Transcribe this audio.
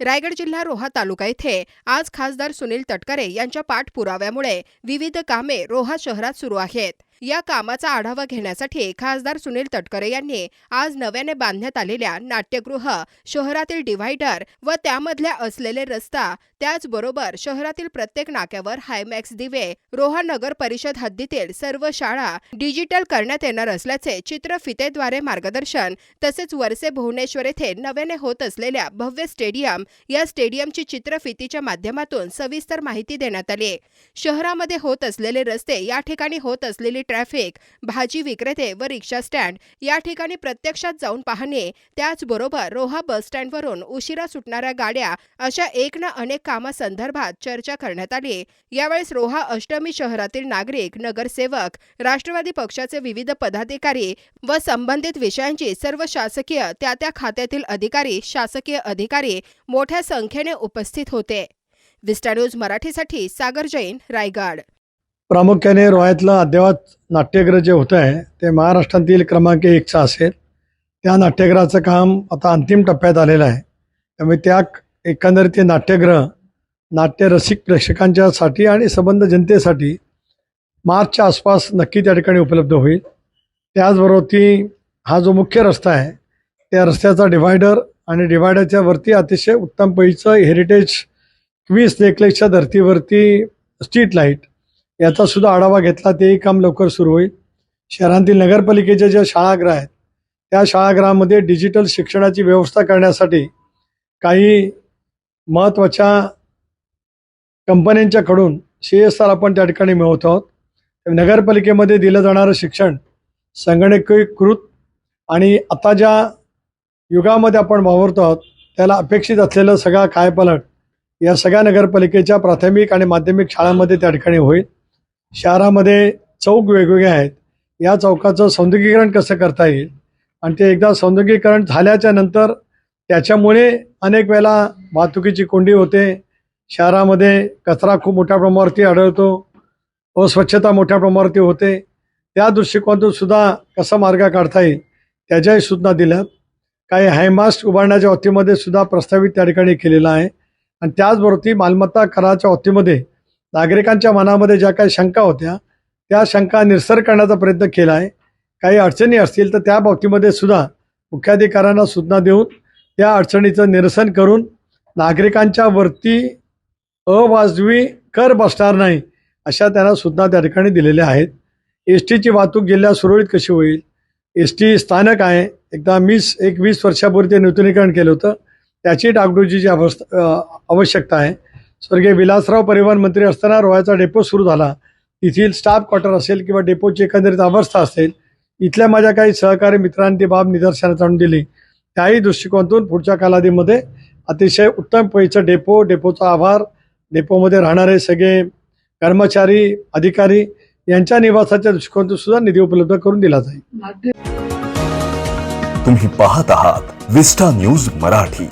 रायगड जिल्हा रोहा तालुका येथे आज खासदार सुनील तटकरे यांच्या पाठपुराव्यामुळे विविध कामे रोहा शहरात सुरू आहेत. या कामाचा आढावा घेण्यासाठी खासदार सुनील तटकरे यांनी आज नव्याने बांधण्यात आलेल्या नाट्यगृह शहरातील डिव्हायडर व त्यामधल्या असलेले रस्ता त्याचबरोबर शहरातील प्रत्येक नाक्यावर हायमॅक्स दिवे रोहा नगर परिषद हद्दीतील सर्व शाळा डिजिटल करण्यात येणार असल्याचे चित्रफितेद्वारे मार्गदर्शन तसेच वरसे भुवनेश्वर येथे नव्याने होत असलेल्या भव्य स्टेडियम या स्टेडियमची चित्रफितीच्या माध्यमातून सविस्तर माहिती देण्यात आली. शहरामध्ये होत असलेले रस्ते या ठिकाणी होत असलेली ट्रॅफिक भाजी विक्रेते व रिक्षा स्टँड या ठिकाणी प्रत्यक्षात जाऊन पाहणे त्याचबरोबर रोहा बस स्टँडवरून उशिरा सुटणाऱ्या गाड्या अशा एक ना अनेक कामासंदर्भात चर्चा करण्यात आली. यावेळेस रोहा अष्टमी शहरातील नागरिक नगरसेवक राष्ट्रवादी पक्षाचे विविध पदाधिकारी व संबंधित विषयांची सर्व शासकीय त्या त्या खात्यातील अधिकारी शासकीय अधिकारी मोठ्या संख्येने उपस्थित होते. विस्टा न्यूज मराठीसाठी सागर जैन रायगड. प्रामुख्याने रोह्यातलं अद्ययावत नाट्यगृह जे होतं आहे ते महाराष्ट्रातील क्रमांक एकचं असेल. त्या नाट्यगृहाचं काम आता अंतिम टप्प्यात आलेलं आहे. त्यामुळे त्या एकंदरीत ते नाट्यगृह नाट्यरसिक प्रेक्षकांच्यासाठी आणि संबंध जनतेसाठी मार्चच्या आसपास नक्की त्या ठिकाणी उपलब्ध होईल. त्याचबरोबर ती हा जो मुख्य रस्ता आहे त्या रस्त्याचा डिव्हायडर आणि डिव्हायडरच्या वरती अतिशय उत्तम पैचं हेरिटेज क्वीस नेकलेसच्या धर्तीवरती स्ट्रीट लाइट याचा सुद्धा आढावा घेतला तेही काम लवकर सुरू होईल. शहरांतील नगरपालिकेच्या ज्या शाळागृह आहेत त्या शाळागृहामध्ये डिजिटल शिक्षणाची व्यवस्था करण्यासाठी काही महत्त्वाच्या कंपन्यांच्याकडून सी एस आर आपण त्या ठिकाणी मिळवत आहोत. नगरपालिकेमध्ये दिलं जाणारं शिक्षण संगणकीकृत आणि आता ज्या युगामध्ये आपण वावरतो आहोत त्याला अपेक्षित असलेलं सगळा कायपलट या सगळ्या नगरपालिकेच्या प्राथमिक आणि माध्यमिक शाळांमध्ये त्या ठिकाणी होईल. शहरामध्ये चौक वेगवेगळे आहेत. या चौकाचं सौंदर्यीकरण कसं करता येईल? आणि ते एकदा सौंदर्यीकरण झाल्याच्यानंतर त्याच्यामुळे अनेक वेळेला वाहतुकीची कोंडी होते. शहरामध्ये कचरा खूप मोठ्या प्रमाणावरती आढळतो. अस्वच्छता मोठ्या प्रमाणावरती होते. त्या दृष्टिकोनातून सुद्धा कसा मार्ग काढता येईल त्याच्याही सूचना दिल्यात. काही हायमास्ट उभारण्याच्या बाबतीमध्ये सुद्धा प्रस्तावित त्या ठिकाणी केलेला आहे. आणि त्याचबरोबर ती मालमत्ता कराच्या बाबतीमध्ये नागरिकांच्या मनामध्ये ज्या काही शंका होत्या त्या शंका निरसर करण्याचा प्रयत्न केला आहे. काही अडचणी असतील तर त्या बाबतीमध्ये सुद्धा मुख्याधिकाऱ्यांना सूचना देऊन त्या अडचणीचं निरसन करून नागरिकांच्या वरती अवाजवी कर बसणार नाही अशा त्यांना सूचना त्या ठिकाणी दिलेल्या आहेत. एस टीची वाहतूक जिल्ह्यात सुरळीत कशी होईल? एस टी स्थानक आहे. एकदा मीस एक वीस वर्षापूर्वी ते नूतनीकरण केलं होतं. त्याची डागडुजीची अवस्था आवश्यकता आहे. स्वर्गीय विलासराव परिवहन मंत्री असताना रोह्याचा डेपो सुरू झाला. तेथील स्टाफ क्वार्टर असेल किंवा डेपोची एकंदरीत अवस्था असेल इथल्या माझ्या काही सहकारी मित्रांनी ती बाब निदर्शनास आणून दिली. त्याही दृष्टिकोनातून पुढच्या कालावधीमध्ये अतिशय उत्तम पैचं डेपो डेपोचा आभार डेपोमध्ये राहणारे सगळे कर्मचारी अधिकारी यांच्या निवासाच्या दृष्टिकोनातून सुद्धा निधी उपलब्ध करून दिला जाईल. तुम्ही पाहत आहात विस्टा न्यूज मराठी.